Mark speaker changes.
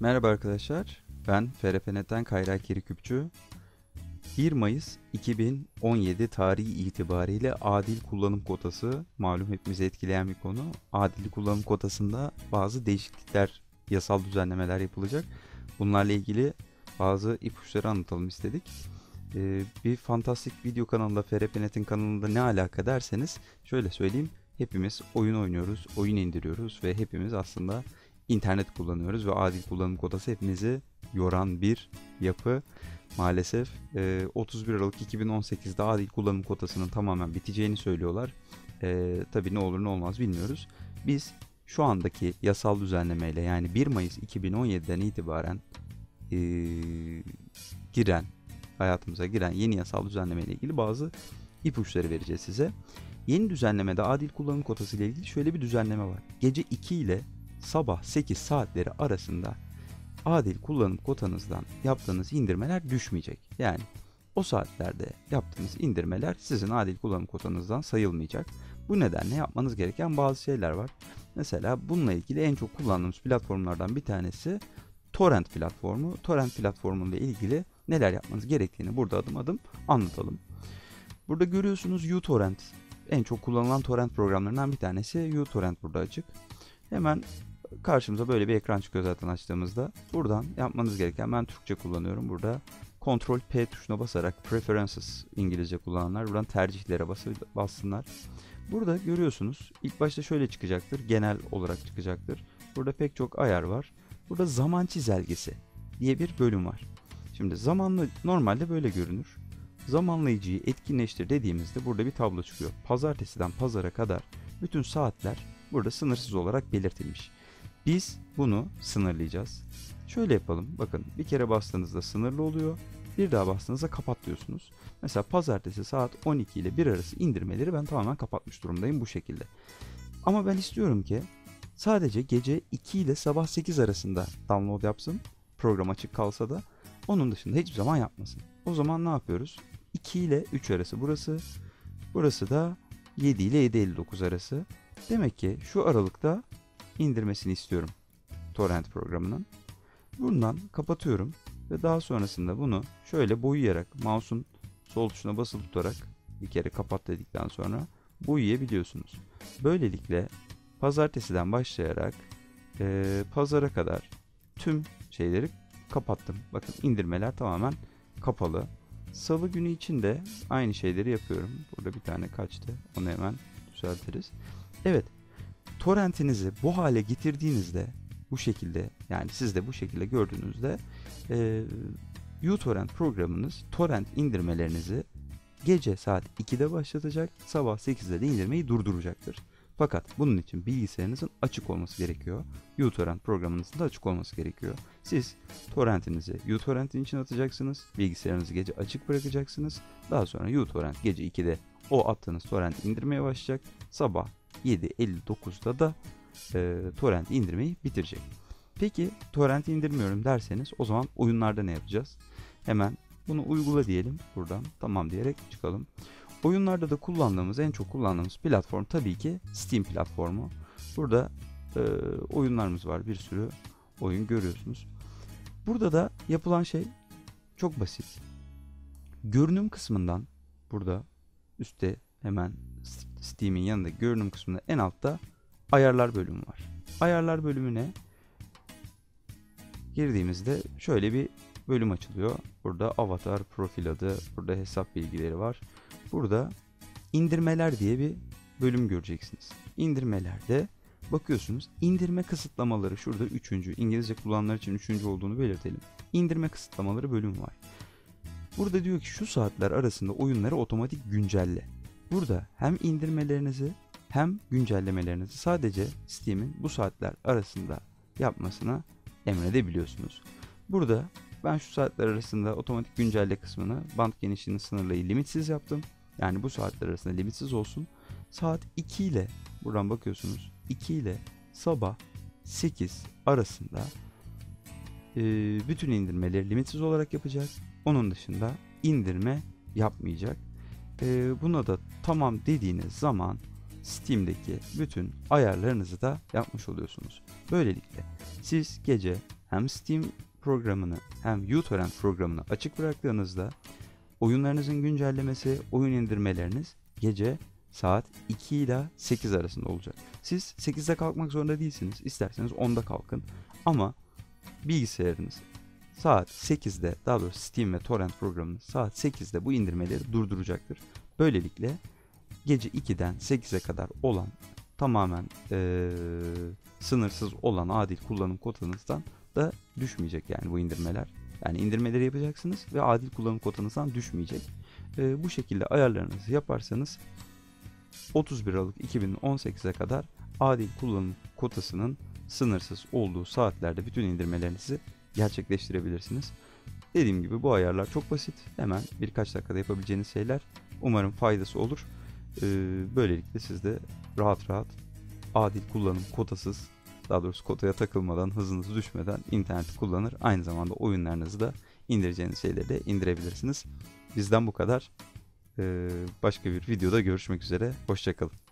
Speaker 1: Merhaba arkadaşlar. Ben FRPNet'ten Kayra Kiriküpçü. 1 Mayıs 2017 tarihi itibariyle adil kullanım kotası malum hepimizi etkileyen bir konu. Adil kullanım kotasında bazı değişiklikler, yasal düzenlemeler yapılacak. Bunlarla ilgili bazı ipuçları anlatalım istedik. Ee, bir fantastik video kanalında FRPNet'in kanalında ne alaka derseniz şöyle söyleyeyim. Hepimiz oyun oynuyoruz, oyun indiriyoruz ve hepimiz aslında internet kullanıyoruz ve adil kullanım kotası hepimizi yoran bir yapı. Maalesef 31 Aralık 2018'de adil kullanım kotasının tamamen biteceğini söylüyorlar. E, tabii ne olur ne olmaz bilmiyoruz. Biz şu andaki yasal düzenlemeyle yani 1 Mayıs 2017'den itibaren e, giren hayatımıza giren yeni yasal düzenleme ile ilgili bazı ipuçları vereceğiz size. Yeni düzenlemede adil kullanım kotası ile ilgili şöyle bir düzenleme var. Gece 2 ile sabah 8 saatleri arasında adil kullanım kotanızdan yaptığınız indirmeler düşmeyecek. Yani o saatlerde yaptığınız indirmeler sizin adil kullanım kotanızdan sayılmayacak. Bu nedenle yapmanız gereken bazı şeyler var. Mesela bununla ilgili en çok kullandığımız platformlardan bir tanesi Torrent platformu. Torrent platformuyla ilgili neler yapmanız gerektiğini burada adım adım anlatalım. Burada görüyorsunuz uTorrent. En çok kullanılan torrent programlarından bir tanesi uTorrent burada açık. Hemen karşımıza böyle bir ekran çıkıyor zaten açtığımızda. Buradan yapmanız gereken ben Türkçe kullanıyorum. Burada Ctrl P tuşuna basarak Preferences İngilizce kullananlar buradan tercihlere bas bassınlar. Burada görüyorsunuz ilk başta şöyle çıkacaktır. Genel olarak çıkacaktır. Burada pek çok ayar var. Burada zaman çizelgesi diye bir bölüm var. Şimdi zamanlı normalde böyle görünür. Zamanlayıcıyı etkinleştir dediğimizde burada bir tablo çıkıyor. Pazartesiden pazara kadar bütün saatler burada sınırsız olarak belirtilmiş. Biz bunu sınırlayacağız. Şöyle yapalım. Bakın bir kere bastığınızda sınırlı oluyor. Bir daha bastığınızda kapat diyorsunuz. Mesela pazartesi saat 12 ile 1 arası indirmeleri ben tamamen kapatmış durumdayım bu şekilde. Ama ben istiyorum ki sadece gece 2 ile sabah 8 arasında download yapsın. Program açık kalsa da onun dışında hiçbir zaman yapmasın. O zaman ne yapıyoruz? 2 ile 3 arası burası. Burası da 7 ile 7.59 arası. Demek ki şu aralıkta indirmesini istiyorum torrent programının. Bundan kapatıyorum ve daha sonrasında bunu şöyle boyayarak mouse'un sol tuşuna basılı tutarak bir kere kapat dedikten sonra boyayabiliyorsunuz. Böylelikle pazartesiden başlayarak e, pazara kadar tüm şeyleri kapattım. Bakın indirmeler tamamen kapalı. Salı günü için de aynı şeyleri yapıyorum. Burada bir tane kaçtı. Onu hemen düzeltiriz. Evet torrentinizi bu hale getirdiğinizde bu şekilde yani siz de bu şekilde gördüğünüzde e, uTorrent programınız torrent indirmelerinizi gece saat 2'de başlatacak sabah 8'de de indirmeyi durduracaktır. Fakat bunun için bilgisayarınızın açık olması gerekiyor. uTorrent programınızın da açık olması gerekiyor. Siz torrentinizi uTorrent'in için atacaksınız. Bilgisayarınızı gece açık bırakacaksınız. Daha sonra uTorrent gece 2'de o attığınız torrent indirmeye başlayacak. Sabah 7.59'da da e, torrent indirmeyi bitirecek. Peki torrent indirmiyorum derseniz o zaman oyunlarda ne yapacağız? Hemen bunu uygula diyelim buradan tamam diyerek çıkalım. Oyunlarda da kullandığımız en çok kullandığımız platform tabii ki Steam platformu. Burada e, oyunlarımız var bir sürü oyun görüyorsunuz. Burada da yapılan şey çok basit. Görünüm kısmından burada üstte hemen Steam'in yanında görünüm kısmında en altta ayarlar bölümü var. Ayarlar bölümüne girdiğimizde şöyle bir bölüm açılıyor. Burada avatar, profil adı, burada hesap bilgileri var. Burada indirmeler diye bir bölüm göreceksiniz. İndirmelerde bakıyorsunuz indirme kısıtlamaları şurada üçüncü İngilizce kullananlar için üçüncü olduğunu belirtelim. İndirme kısıtlamaları bölümü var. Burada diyor ki şu saatler arasında oyunları otomatik güncelle. Burada hem indirmelerinizi hem güncellemelerinizi sadece Steam'in bu saatler arasında yapmasını emredebiliyorsunuz. Burada ben şu saatler arasında otomatik güncelle kısmını band genişliğini sınırlayı limitsiz yaptım. Yani bu saatler arasında limitsiz olsun. Saat 2 ile buradan bakıyorsunuz 2 ile sabah 8 arasında e, bütün indirmeleri limitsiz olarak yapacak. Onun dışında indirme yapmayacak. E, buna da tamam dediğiniz zaman Steam'deki bütün ayarlarınızı da yapmış oluyorsunuz. Böylelikle siz gece hem Steam programını hem uTorrent programını açık bıraktığınızda oyunlarınızın güncellemesi, oyun indirmeleriniz gece saat 2 ile 8 arasında olacak. Siz 8'de kalkmak zorunda değilsiniz. İsterseniz 10'da kalkın. Ama bilgisayarınız saat 8'de daha doğrusu Steam ve Torrent programınız saat 8'de bu indirmeleri durduracaktır. Böylelikle gece 2'den 8'e kadar olan tamamen eee, sınırsız olan adil kullanım kotanızdan da düşmeyecek yani bu indirmeler. Yani indirmeleri yapacaksınız ve adil kullanım kotanızdan düşmeyecek. Eee, bu şekilde ayarlarınızı yaparsanız 31 Aralık 2018'e kadar adil kullanım kotasının sınırsız olduğu saatlerde bütün indirmelerinizi gerçekleştirebilirsiniz. Dediğim gibi bu ayarlar çok basit. Hemen birkaç dakikada yapabileceğiniz şeyler. Umarım faydası olur. Ee, böylelikle siz de rahat rahat adil kullanım kotasız daha doğrusu kotaya takılmadan hızınız düşmeden interneti kullanır. Aynı zamanda oyunlarınızı da indireceğiniz şeyleri de indirebilirsiniz. Bizden bu kadar. Ee, başka bir videoda görüşmek üzere. Hoşçakalın.